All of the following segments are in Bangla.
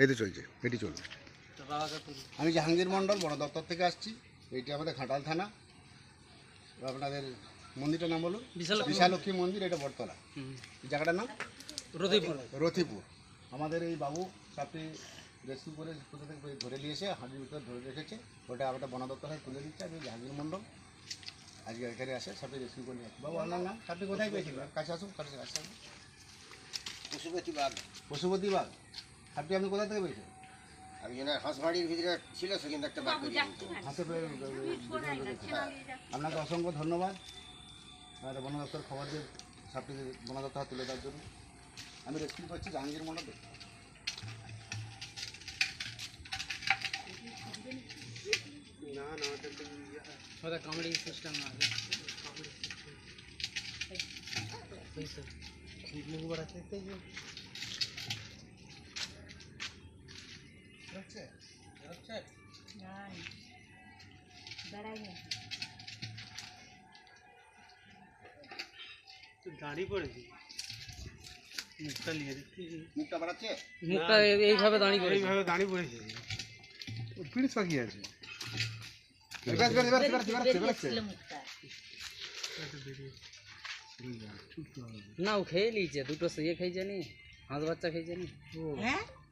এই তো চলছে এটি চলবে। আমি জাহাঙ্গীর মণ্ডল বন দপ্তর থেকে আসছি। এইটি আমাদের ঘাটাল থানা। এবার আপনাদের মন্দিরটার নাম বলুন। বিশালক্ষী মন্দির। এটা বটতলা। জায়গাটার নাম? রতিপুর। রথিপুর আমাদের এই বাবু সাপটি রেস্কিউ করে কোথা থেকে ধরে নিয়ে এসে হাঁটির ভিতরে ধরে রেখেছে। ওটা আমাদের বন দপ্তরে তুলে দিচ্ছে। আমি জাহাঙ্গীর মণ্ডল। আজকে এখানে আসে সাপটি রেস্কিউ করে নিয়ে বাবু আপনার নাম? সাপটি কোথায় পেয়েছিল কাছে আসুন কাছে আসুন। পশুপতি বাঘ পশুপতি বাগ। সাপটি আপনি কোথা থেকে পেয়েছেন আমি যেন হাঁসবাড়ির ভিতরে ছিল সেখানে একটা বেরিয়ে গেছে। হাতে আপনাকে অসংখ্য ধন্যবাদ। আমাদের বন দপ্তর খবর দিয়ে সাপটি বন দপ্তর হাতে তুলে দেওয়ার জন্য। আমি রেস্কিউ করছি জাহাঙ্গীর মণ্ডল ওটা কমেডি সিস্টেম আছে দাঁড়িয়ে পড়েছি মুখটা নিয়ে দেখছি মুখটা বাড়াচ্ছে মুখটা এইভাবে দাঁড়িয়ে পড়েছি এইভাবে দাঁড়িয়ে পড়েছে পিড়িত পাখি আছে এবার এবার এবার এবার এবার এবার না ও খেয়ে নিয়েছে দুটো ইয়ে খেয়েছে নি হাঁস বাচ্চা খেয়েছে নি তার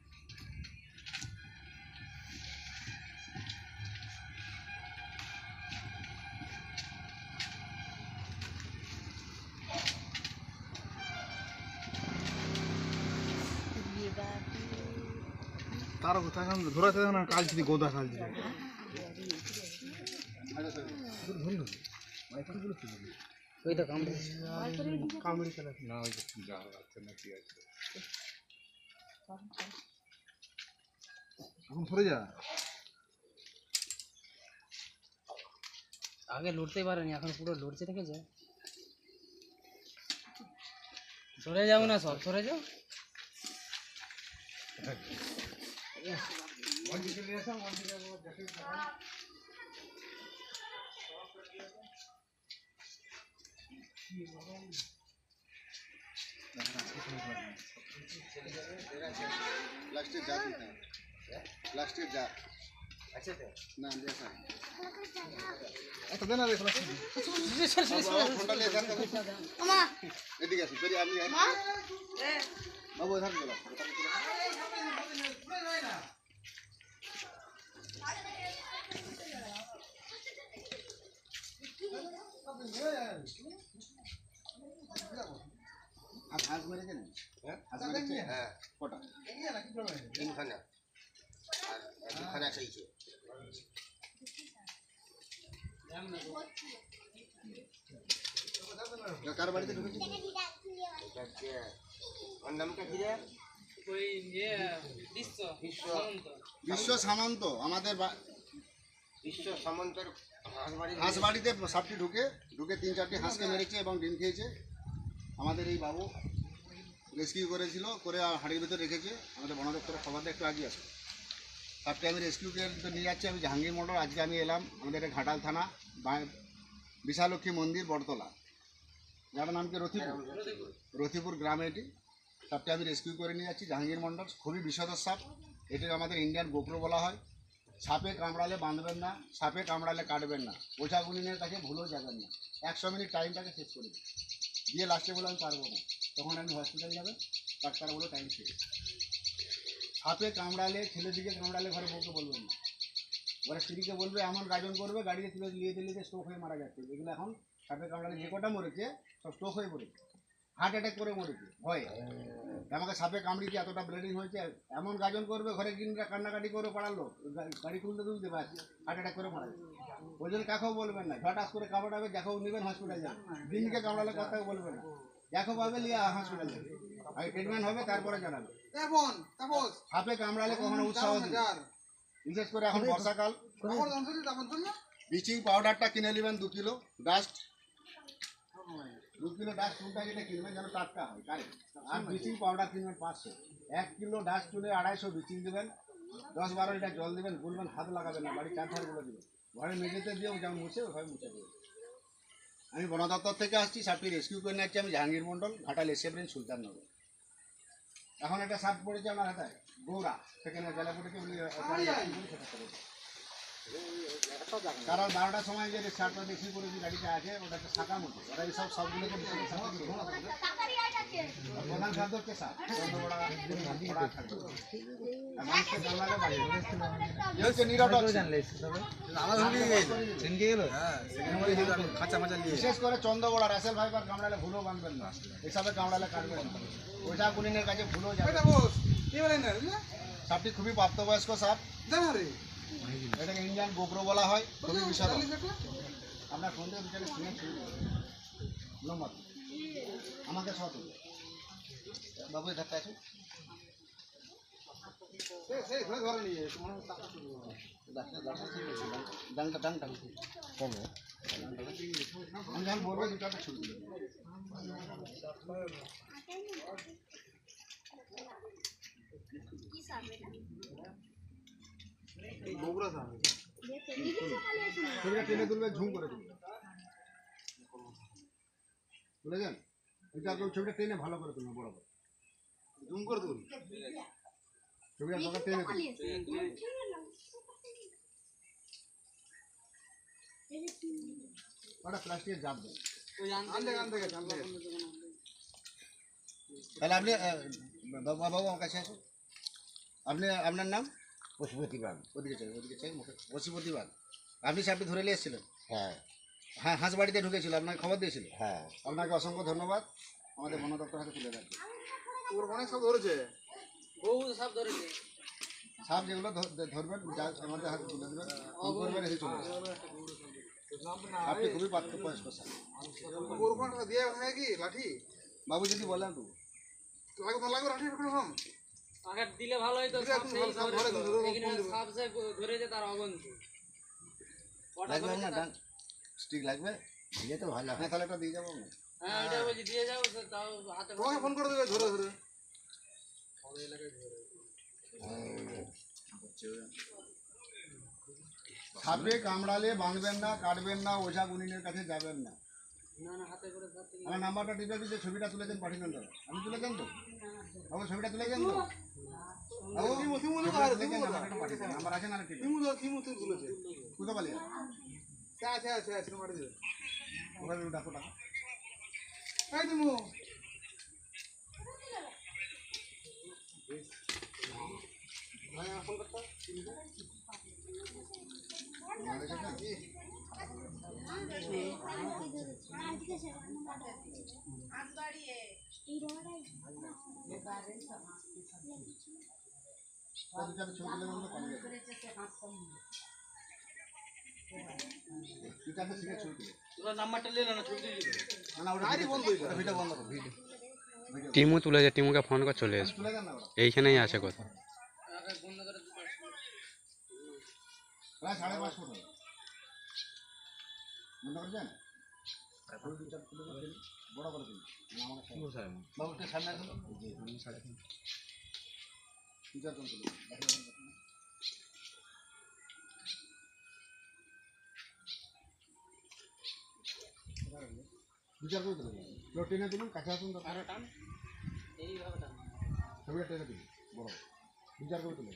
ধরাতে তখন কাজ ছিল গোদা কাজ ছিল ওই তো কামড়ে কামড়ি খেলা এখন সরে যা। আগে লড়তেই পারেনি এখন পুরো লড়ছে থেকে যায় সরে যাও না সব সরে যাও। প্লাস্টিক জার দিতে হবে প্লাস্টিক জার আচ্ছা না দেখা একটা দেন আর একটা ফোনটা নিয়ে যান এদিকে আসুন আপনি বাবু চলো। আর হাঁস মেরেছেন হ্যাঁ? হাঁস মেরেছে? হ্যাঁ। কটা? তিনখানা। আর দুখানা চাইছে কার বাড়িতে ঢুকেছে? ওর নামটা কি রে? ওই ইয়ে বিশ্ব সামন্ত। আমাদের বিশ্ব সামন্তর হাঁস বাড়িতে সাপটি ঢুকে ঢুকে তিন চারটি হাঁসকে মেরেছে এবং ডিম খেয়েছে। আমাদের এই বাবু রেস্কিউ করেছিল করে আর হাড়ির ভিতরে রেখেছে। আমাদের বন দপ্তরের খবরটা একটু আগে আসে। সাপটি আমি রেস্কিউ করে নিয়ে যাচ্ছি আমি জাহাঙ্গীর মন্ডল আজকে আমি এলাম আমাদের এটা ঘাটাল থানা বা- বিশালক্ষী মন্দির বটতলা। যার নাম কি? রথিপুর। রথিপুর গ্রামে এটি। সাপটি আমি রেস্কিউ করে নিয়ে যাচ্ছি, জাহাঙ্গীর মন্ডল খুবই বিষধর সাপ। এটি আমাদের ইন্ডিয়ান গোপ্র বলা হয়। সাপে কামড়ালে বাঁধবেন না, সাপে কামড়ালে কাটবেন না। ওঝাগুনিনের কাছে ভুলেও যাবেন না। একশো মিনিট টাইমটাকে শেষ করে দিন। দিয়ে লাস্টে বলে, আমি পারব না। তখন আমি হসপিটাল যাবেন ডাক্তার বলে টাইম শেষ। সাপে কামড়ালে ছেলের দিকে কামড়ালে ঘরে বউকে বলবেন না। ঘরে স্ত্রীকে বলবে, এমন গাজন করবে, গাড়িতে তুলে নিয়ে দিলে যে স্ট্রোক হয়ে মারা যাচ্ছে। এগুলো এখন সাপে কামড়ালে যে কটা মরেছে, সব স্ট্রোক হয়ে পড়েছে। হার্ট অ্যাটাক করে মরেছে ভয়ে। আমাকে সাপে কামড়িতে এতটা ব্লিডিং হয়েছে এমন গাজন করবে ঘরে কিনরা কান্নাকাটি করে পাড়ালো গাড়ি তুলতে তুলতে বাস হার্ট অ্যাটাক করে মারা ওই জন্য কাকেও বলবেন না ঝটাস করে কামড়াবে দেখো নেবেন হসপিটাল যান দিনকে কামড়ালে কথা বলবেন না। দেখো পাবে লিয়া হসপিটাল যাবে। আগে ট্রিটমেন্ট হবে তারপরে জানাবে। সাপে কামড়ালে কখনো উৎসাহ বিশেষ করে এখন বর্ষাকাল। ব্লিচিং পাউডারটা কিনে নেবেন দু কিলো ডাস্ট দু কিলো ডাস্ট চুনটা যেটা কিনবেন যেন টাটকা হয় কারেক্ট আর ব্লিচিং পাউডার কিনবেন পাঁচশো। এক কিলো ডাস্ট চুনে আড়াইশো ব্লিচিং দেবেন দশ বারো লিটার জল দেবেন গুলবেন হাত লাগাবেন না বাড়ির চার ধারগুলো দেবেন। ঘরে মেঝেতে দিয়েও যেমন মুছে ওইভাবে মুছে দেবেন। আমি বন দপ্তর থেকে আসছি সাপটি রেস্কিউ করে নিয়ে যাচ্ছি আমি জাহাঙ্গীর মণ্ডল ঘাটাল এসে সুলতাননগর। এখন একটা সাপ পড়েছে আমার হাতে গৌরা। সেখানে গেলে পড়েছে কারণ বারোটার সময় যে শার্টটা দেখি করে যে গাড়িতে আছে ওটা একটা শাখা মতো। ওরা এইসব সবগুলোকে প্রধান খাদ্য। বিশেষ করে চন্দ্রবড়া রাসেল ভাইপার কামড়ালে ভুলও বাঁধবেন না। এসবে কামড়ালে কাটবেন না। ওইটা কুলিনের কাছে ভুলও যাবে। সাপটি খুবই প্রাপ্তবয়স্ক সাপ। এটাকে ইন্ডিয়ান গোগ্রো বলা হয় খুবই বিশাল। আপনার ফোন থেকে বিচারে শুনে নম্বর। আমাকে সত বাবু ধাক্কা আছে বলব দুটো একটা ছবি দিবেন। ছবিটা টেনে তুলবে ঝুম করে তুলবে বুঝলেন এটা একদম ছবিটা টেনে ভালো করে তুলবে বড় করে ঝুম করে তুলবে ছবিটা দরকার টেনে তুলবে ওটা প্লাস্টিকের জাপ দেয় তাহলে আপনি আহ, বাবু বাবু আমার কাছে আসুন আপনি আপনার নাম পশুপতি বাগ ওদিকে চাই ওদিকে চাই মুখে বসিপতি বাগ আপনি সাপটি ধরে নিয়ে এসেছিলেন? হ্যাঁ। হ্যাঁ হাঁস বাড়িতে ঢুকেছিল আপনাকে খবর দিয়েছিল? হ্যাঁ। আপনাকে অসংখ্য ধন্যবাদ। আমাদের বন দপ্তর হাতে তুলে রাখবে অনেক সব ধরেছে। বহু সব ধরেছে। সাপ যেগুলো ধর- ধরবেন যা- আমাদের হাতে তুলে দেবেন করবেন এসে চলে। আপনি খুবই প্রাপ্তবয়স্ক সাপ। ওরকম দিয়ে হয় কি লাঠি? বাবু যদি বলেন তো। লাগবে লাগবে লাঠি এরকম আগে দিলে ভালো সাপ সাপ ধরে ধরেছে তার অগন্তি। লাগবে না ডান স্টিক লাগবে দিলে তো ভালো হ্যাঁ। তাহলে একটা দিয়ে যাব হ্যাঁ ওইটা বলছি দিয়ে সে তাও হাতে ফোন করে দেবে ধরে ধরে। সাপে কামড়ালে বাঁধবেন না কাটবেন না ওঝা গুনিনের কাছে যাবেন না। না না হাতে করে ধর থেকে আমার নাম্বারটা টিপে দিতে ছবিটা তুলেছেন পাঠিয়ে দেন আমি তুলেছেন তো? বাবু ছবিটা তুলেছেন তো? এই থিমু আমাদের সাথে? ছবি তুলে। টিমু তুলেছে টিমুকে ফোন করে, চলে এসো। এইখানেই আছে কথা বড় করে সামনে- বাবু একটু সামনে আসুন দু চারজন তুলে দিন। দু চার করে কেউ টেনে তুলুন কাছে আসুন ছবিটা টেনে তুলুন বড় দু চার করে তুলে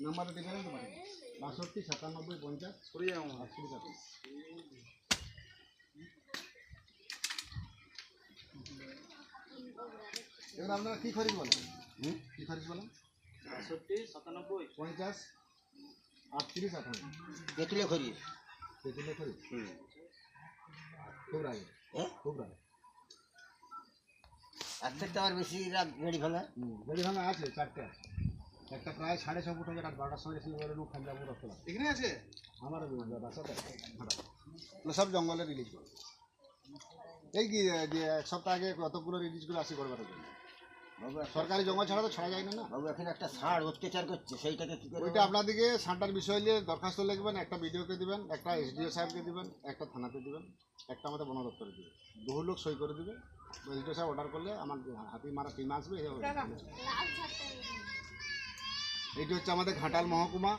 নাম্বারটা টিপে দেন তো, পাঠিয়ে দিন। বাষট্টি সাতানব্বই পঞ্চাশ। যাও আটত্রিশ আটত্রিশ এবার আপনারা কি খরিদ বলেন? হুম? কি খরিদ বলেন? বাষট্টি সাতানব্বই। পঞ্চাশ আটত্রিশ আঠান্ন তেঁতুলে খড়ি তেতুলে খরিদ হুম। খুব রাগে? খুব রাগে। আর থেকে আবার বেশি রাত গাড়ি হুম বেড়ি ভাঙা আছে চারটে আছে। একটা প্রায় সাড়ে ছ ফুট হবে রাত বারোটার সময় এসে এবারে লোক খান্ডা পুরো খোলা এখানে আছে? আমার বাসাতে সব জঙ্গলে রিলিজ করে। এই কি যে এক সপ্তাহ আগে কতগুলো রিলিজ করে আসি করবার জন্য? বাবু সরকারি জঙ্গল ছাড়া তো ছাড়া যায় না না। বাবু এখন একটা ষাঁড় অত্যাচার করছে সেইটাকে কি করে ওইটা আপনাদেরকে সারটার বিষয় নিয়ে দরখাস্ত লিখবেন একটা বিডিওকে দিবেন একটা এসডিও সাহেবকে দিবেন একটা থানাতে দিবেন একটা আমাদের বন দপ্তরে দিবেন। বহু লোক সই করে দিবে। এসডিও সাহেব অর্ডার করলে আমার হাতি মারা টিম আসবে। এটি হচ্ছে আমাদের ঘাটাল মহকুমা,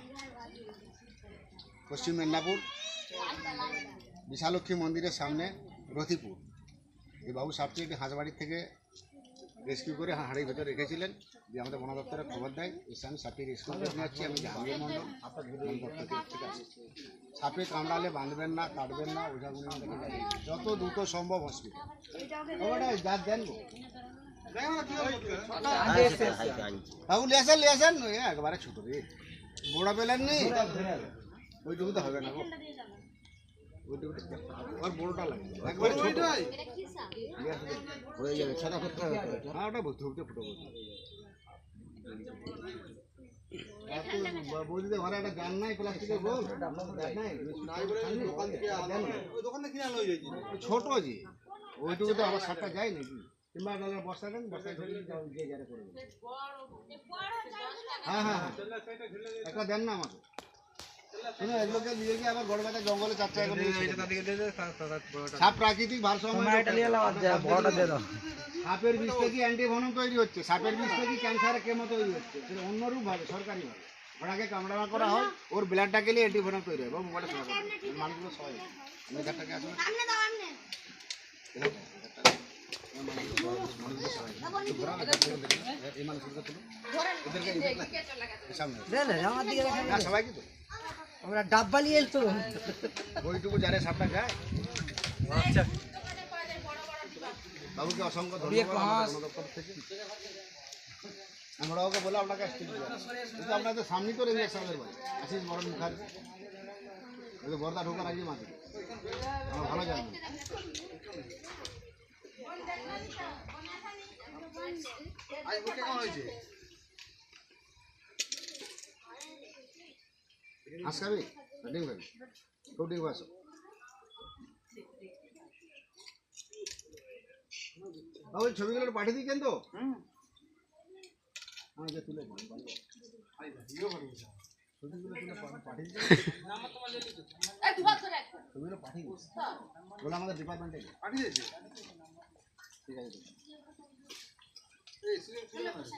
পশ্চিম মেদিনীপুর, বিশালক্ষী মন্দিরের সামনে রথিপুর। এই বাবু সাপটি একটি হাঁসবাড়ির থেকে রেস্কিউ করে হাঁড়ির ভেতরে রেখেছিলেন যে আমাদের বন দপ্তরে খবর দেয়। এসে আমি সাপটি রেস্কিউ করে নিয়ে যাচ্ছি আমি, জাহাঙ্গীর মন্ডল দপ্তর থেকে সাপে কামড়ালে বাঁধবেন না, কাটবেন না যাবেন যত দ্রুত সম্ভব হসপিটাল যা দেন। বাবু লিয়ে আসেন লিয়ে একবারে ছোট রে। বড় পেলেন নি? ওইটুকু তো হবে না। গো ওইটুকু তো আর বড়টা লাগবে। একবারে ছোট। হয়ে। হ্যাঁ জি ওইটুকু তো আমার সাতটা যায় নাকি? কিংবা বস্তা দেন বস্তায় ধরে যে যারে করে দেবে। হ্যাঁ হ্যাঁ হ্যাঁ। একটা দেন না আমাকে। শুনো এগুলোকে দিয়ে গিয়ে আবার গড়বাতে জঙ্গলে চার। সাপ প্রাকৃতিক ভারসাম্য বড়টা দিয়ে দাও। সাপের বিষ থেকে অ্যান্টিভনম তৈরি হচ্ছে। সাপের বিষ থেকে ক্যান্সারের কেমো তৈরি হচ্ছে। সেটা অন্যরূপ ভাবে সরকারি ভাবে ওটাকে কামড়ানো করা হয় ওর ব্লাডটা গেলে অ্যান্টিভনম তৈরি হয়। মানুষগুলো আমি ঘাটটাকে আমরা ডাব্বা নিয়ে এসতো ওইটুকু জানে সাপটা যায় বাবুকে অসংখ্য ধন্যবাদ থেকে আমরা বলে আপনাকে আসতে কিন্তু আপনাদের সামনেই তো রেঞ্জার সাহেবের বাড়ি আশিস মরণ মুখার্জি বর্দা ঢোকার আগে মাঝে ভালো জানি হাঁস খাবি? না ডিম খাবি? খুব ডিম আসো বাবু ছবিগুলো একটু পাঠিয়ে দিচ্ছেন তো? হ্যাঁ যে তুলে। ছবিগুলো তুলে পাঠিয়ে। ছবিগুলো। বলে আমাদের ডিপার্টমেন্টে পাঠিয়ে দিয়েছে? ঠিক আছে ঠিক আছে।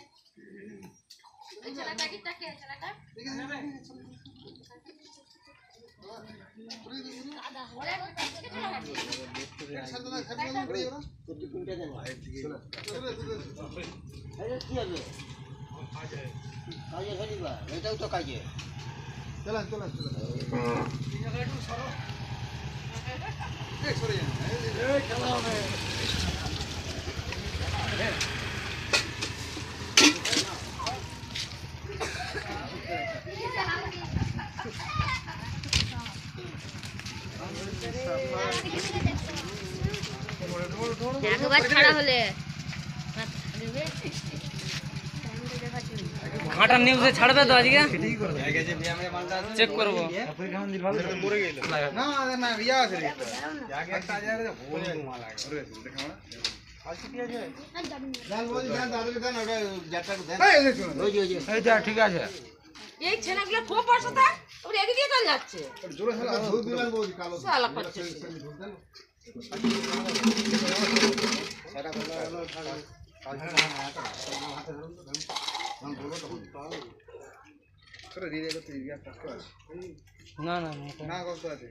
এটা কি হবে? কাজে ফেলিবা এটাও তো কাজে চলে আসুন, চলে আসুন, চলে আসুন। একবার ছাড়া হলে ঘাটার নিউজে ছাড়বে তো আজকে চেক করব না না ইয়া আছে ঠিক আছে এই ছেলেগুলো খুব বসতে ওরা এদিকে চলে যাচ্ছে। না। না না কষ্ট আছে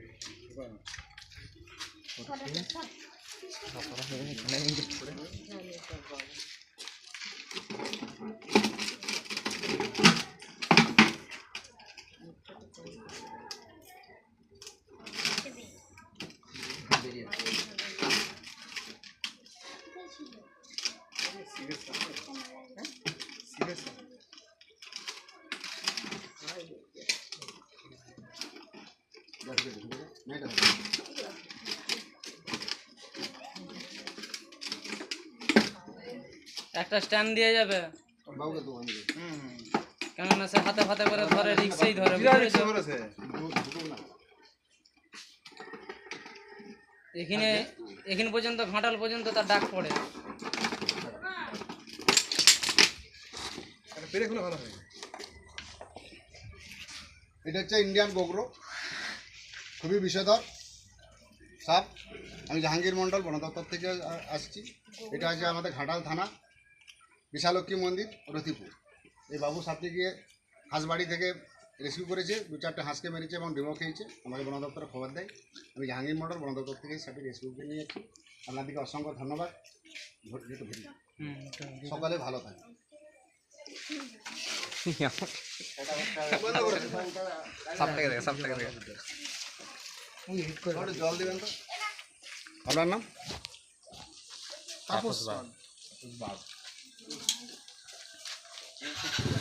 Gracias. একটা স্ট্যান্ড দিয়ে যাবে। কেননা সে হাতে হাতে করে ধরে রিক্সেই ধরে এখানে এখানে পর্যন্ত ঘাটাল পর্যন্ত তার ডাক পড়ে। ভালো এটা হচ্ছে ইন্ডিয়ান গোগ্রো খুবই বিষধর সাপ। আমি জাহাঙ্গীর মন্ডল বন দপ্তর থেকে আসছি। এটা হচ্ছে আমাদের ঘাটাল থানা। বিশালক্ষী মন্দির রতিপুর এই বাবু সাপটি গিয়ে হাঁসবাড়ি থেকে রেস্কিউ করেছে দু চারটে হাঁসকে মেরেছে এবং ডিমও খেয়েছে। আমাকে বন দপ্তরে খবর দেয়। আমি জাহাঙ্গীর মন্ডল বন দপ্তর থেকে সেটি রেস্কিউ করে নিয়ে যাচ্ছি আপনাদেরকে অসংখ্য ধন্যবাদ। সকালে ভালো থাকে জল দেবেন তো? আপনার নাম? Tapas Thank you.